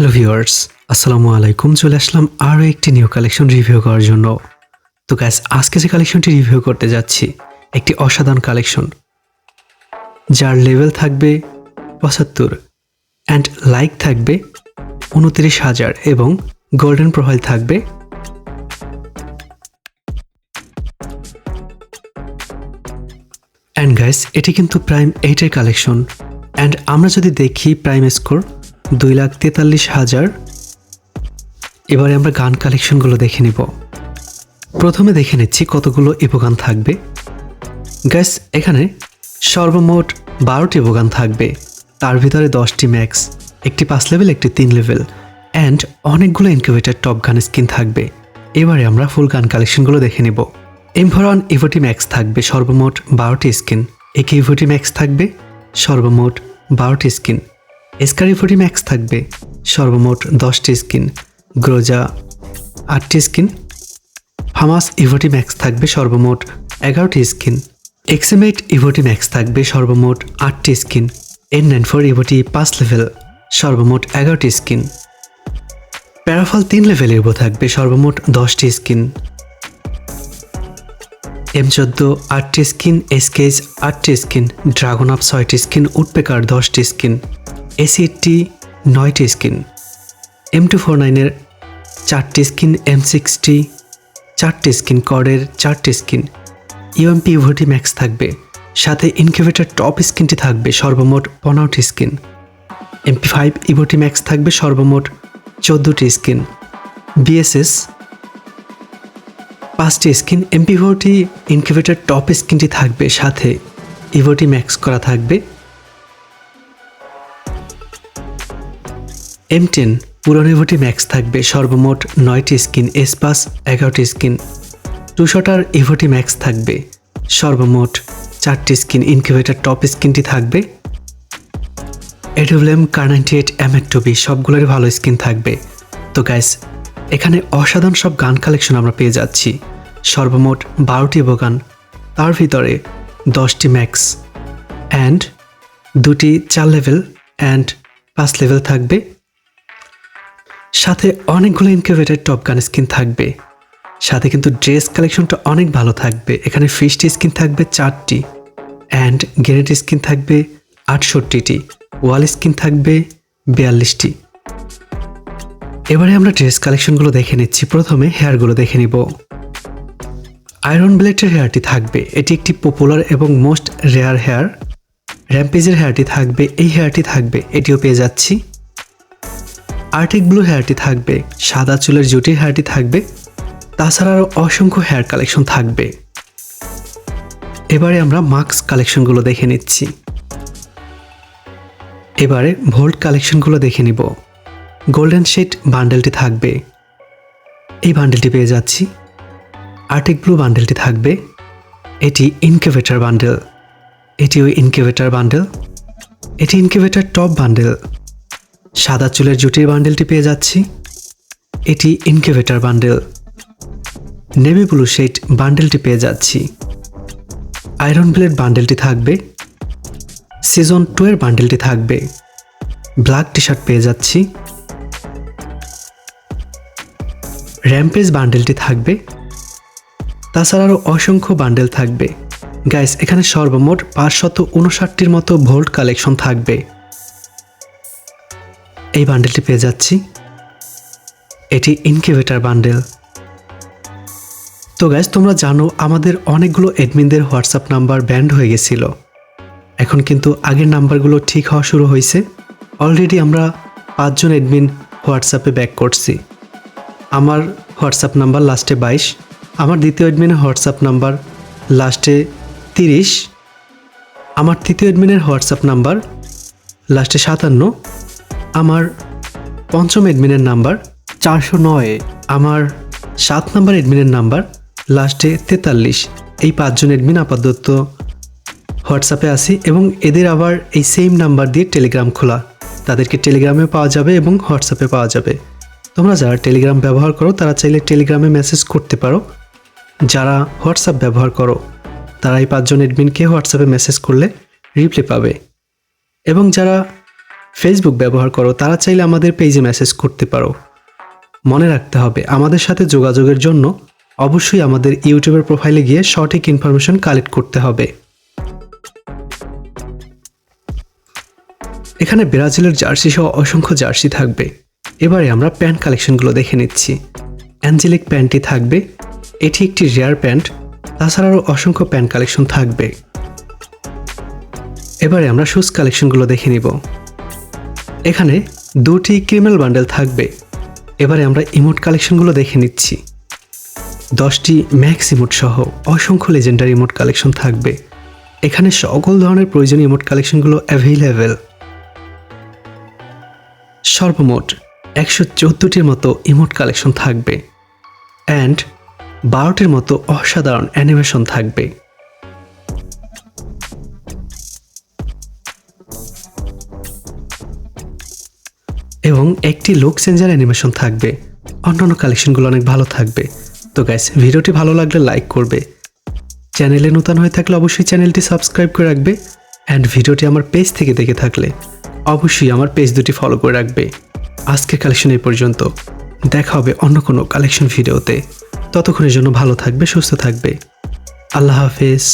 Hello viewers আসসালামু আলাইকুম চলে আসলাম আরও একটি নিউ কালেকশন রিভিউ করার জন্য। তো গ্যাস আজকে যে কালেকশনটি রিভিউ করতে যাচ্ছি, একটি অসাধারণ কালেকশন যার লেভেল থাকবে পঁচাত্তর অ্যান্ড লাইক থাকবে উনত্রিশ হাজার এবং গোল্ডেন প্রোফাইল থাকবে অ্যান্ড গাইস এটি কিন্তু প্রাইম এইটের কালেকশন অ্যান্ড আমরা যদি দেখি প্রাইম স্কোর দুই লাখ তেতাল্লিশ হাজার। এবারে আমরা গান কালেকশনগুলো দেখে নিব। প্রথমে দেখে নিচ্ছি কতগুলো ইপোগান থাকবে। গ্যাস এখানে সর্বমোট বারোটি ইপোগান থাকবে। তার ভিতরে দশটি ম্যাক্স, একটি পাঁচ লেভেল, একটি তিন লেভেল অ্যান্ড অনেকগুলো ইনকিউবেটার টপ গান স্কিন থাকবে। এবারে আমরা ফুল গান কালেকশনগুলো দেখে নিব। এমভরন ইভোটি ম্যাক্স থাকবে সর্বমোট বারোটি স্কিন। একে ইভোটি ম্যাক্স থাকবে, সর্বমোট বারোটি স্কিন। এসকারি ফোর্টি ম্যাক্স থাকবে। সর্বমোট দশটি স্কিন গ্রোজা আটটি স্কিন ফামাস ইভোটি ম্যাক্স থাকবে সর্বমোট এগারোটি স্কিন এক্সেমেট ইভোটি ম্যাক্স থাকবে সর্বমোট আটটি স্কিন এন নাইন ফোর ইভোটি পাঁচ লেভেল সর্বমোট এগারোটি স্কিন প্যারাফল তিন লেভেল ইভো থাকবে সর্বমোট দশটি স্কিন এম চোদ্দ, আটটি স্কিন এসকেজ আটটি স্কিন ড্রাগন আপ ছয়টি স্কিন উডপেকার দশটি স্কিন এসি নয়টি স্কিন। এম টু ফোর নাইনের চারটি স্কিন এম সিক্সটি চারটি স্কিন কর্ডের চারটি স্কিন। ইউএমপি ইভোটি ম্যাক্স থাকবে। সাথে ইনকিউবেটার টপ স্কিনটি থাকবে, সর্বমোট পনেরোটি স্কিন। এমপি ফাইভ ইভোটি ম্যাক্স থাকবে, সর্বমোট চোদ্দোটি স্কিন। বিএসএস পাঁচটি skin MP forty incubator top স্কিনটি থাকবে, সাথে ইভোটি ম্যাক্স করা থাকবে। এম টেন পুরনিভোটি ম্যাক্স থাকবে সর্বমোট নয়টি স্কিন এসপাস এগারোটি স্কিন। টুশটার ইভোটি ম্যাক্স থাকবে সর্বমোট চারটি স্কিন ইনকিউবেটার টপ স্কিনটি থাকবে। এডুবলেম Kar ninety eight M two B সবগুলোরই ভালো স্কিন থাকবে। তো গ্যাস এখানে অসাধারণ সব গান কালেকশন আমরা পেয়ে যাচ্ছি। সর্বমোট বারোটি গান তার ভিতরে দশটি ম্যাক্স অ্যান্ড দুটি চার লেভেল অ্যান্ড পাঁচ লেভেল থাকবে। সাথে অনেকগুলো ইনকিউবেটার টপ গান স্কিন থাকবে। সাথে কিন্তু ড্রেস কালেকশনটা অনেক ভালো থাকবে। এখানে ফিশটি স্কিন থাকবে চারটি। অ্যান্ড গ্রেনেড স্কিন থাকবে আটষট্টিটি। ওয়াল স্কিন থাকবে বিয়াল্লিশটি। এবারে আমরা ড্রেস কালেকশনগুলো দেখে নিচ্ছি। প্রথমে হেয়ারগুলো দেখে নিব। আয়রন ব্লেডের হেয়ারটি থাকবে। এটি একটি পপুলার এবং মোস্ট রেয়ার হেয়ার র্যাম্পেজের হেয়ারটি থাকবে। এই হেয়ারটি থাকবে। এটিও পেয়ে যাচ্ছি। আর্টিক ব্লু হেয়ারটি থাকবে, সাদা চুলের জুটির হেয়ারটি থাকবে, তাছাড়া আরও অসংখ্য হেয়ার কালেকশন থাকবে। এবারে আমরা মাস্ক কালেকশনগুলো দেখে নিচ্ছি। এবারে ভোল্ট কালেকশনগুলো দেখে নিব। গোল্ডেন শেড বান্ডেলটি থাকবে। এই বান্ডেলটি পেয়ে যাচ্ছি। আর্টিক ব্লু বান্ডেলটি থাকবে। এটি ইনকিউবেটার বান্ডেল এটি ওই ইনকিউবেটার বান্ডেল এটি ইনকিউবেটার টপ বান্ডেল সাদা চুলের জুটির বান্ডেলটি পেয়ে যাচ্ছি। এটি incubator bundle. Navy blue shade বান্ডেলটি পেয়ে যাচ্ছি। আয়রন ব্লেড বান্ডেলটি থাকবে। সিজন টু এর বান্ডেলটি থাকবে। ব্ল্যাক টি শার্ট পেয়ে যাচ্ছি। র্যাম্পেজ বান্ডেলটি থাকবে। তাছাড়া আরও অসংখ্য বান্ডেল থাকবে। গ্যাস এখানে সর্বমোট পাঁচশত উনষাটটির মতো ভোল্ট কালেকশন থাকবে। এই বান্ডেলটি পেয়ে যাচ্ছি। এটি ইনকিউবেটার বান্ডেল। তো গ্যাস তোমরা জানো আমাদের অনেকগুলো অ্যাডমিনদের হোয়াটসঅ্যাপ নাম্বার ব্যান্ড হয়ে গেছিল। এখন কিন্তু আগের নাম্বারগুলো ঠিক হওয়া শুরু হয়েছে। অলরেডি আমরা পাঁচজন অ্যাডমিন হোয়াটসঅ্যাপে ব্যাক করছি। আমার হোয়াটসঅ্যাপ নাম্বার লাস্টে বাইশ, আমার দ্বিতীয় অ্যাডমিনের হোয়াটসঅ্যাপ নাম্বার লাস্টে তিরিশ, আমার তৃতীয় অ্যাডমিনের হোয়াটসঅ্যাপ নাম্বার লাস্টে সাতান্ন আমার পঞ্চম এডমিনের নাম্বার চারশো নয়, আমার সাত নম্বর এডমিনের নাম্বার লাস্টে তেতাল্লিশ। এই পাঁচজন এডমিন আপাতত হোয়াটসঅ্যাপে আসি এবং এদের আবার এই সেম নাম্বার দিয়ে টেলিগ্রাম খোলা। তাদেরকে টেলিগ্রামে পাওয়া যাবে এবং হোয়াটসঅ্যাপে পাওয়া যাবে। তোমরা যারা টেলিগ্রাম ব্যবহার করো, তারা চাইলে টেলিগ্রামে মেসেজ করতে পারো। যারা হোয়াটসঅ্যাপ ব্যবহার করো, তারা এই পাঁচজন এডমিনকে হোয়াটসঅ্যাপে মেসেজ করলে রিপ্লাই পাবে। এবং যারা ফেসবুক ব্যবহার করো, তারা চাইলে আমাদের পেজে মেসেজ করতে পারো। মনে রাখতে হবে, আমাদের সাথে যোগাযোগের জন্য অবশ্যই আমাদের ইউটিউবের প্রোফাইলে গিয়ে সঠিক ইনফরমেশন কালেক্ট করতে হবে। এখানে ব্রাজিলের জার্সি সহ অসংখ্য জার্সি থাকবে। এবারে আমরা প্যান্ট কালেকশনগুলো দেখে নিচ্ছি। অ্যাঞ্জেলিক প্যান্টটি থাকবে, এটি একটি রেয়ার প্যান্ট, তাছাড়াও অসংখ্য প্যান্ট কালেকশন থাকবে। এবারে আমরা শুজ কালেকশনগুলো দেখে নিব। এখানে দুটি ক্রিমেল বান্ডেল থাকবে। এবারে আমরা ইমোট কালেকশনগুলো দেখে নিচ্ছি। দশটি ম্যাক্স ইমোট সহ অসংখ্য লেজেন্ডারি ইমোট কালেকশন থাকবে। এখানে সকল ধরনের প্রয়োজনীয় ইমোট কালেকশনগুলো অ্যাভেলেবেল সর্বমোট একশো চোদ্দোটির মতো ইমোট কালেকশন থাকবে। অ্যান্ড বারোটির মতো অসাধারণ অ্যানিমেশন থাকবে। এবং একটি লুক চেঞ্জার অ্যানিমেশন থাকবে। অন্যান্য কালেকশনগুলো অনেক ভালো থাকবে। তো গ্যাস ভিডিওটি ভালো লাগলে লাইক করবে। চ্যানেলে নতুন হয়ে থাকলে অবশ্যই চ্যানেলটি সাবস্ক্রাইব করে রাখবে অ্যান্ড ভিডিওটি আমার পেজ থেকে দেখে থাকলে অবশ্যই আমার পেজ দুটি ফলো করে রাখবে। আজকের কালেকশন এই পর্যন্ত। দেখা হবে অন্য কোনো কালেকশন ভিডিওতে ততক্ষণের জন্য ভালো থাকবে, সুস্থ থাকবে। আল্লাহ হাফেজ।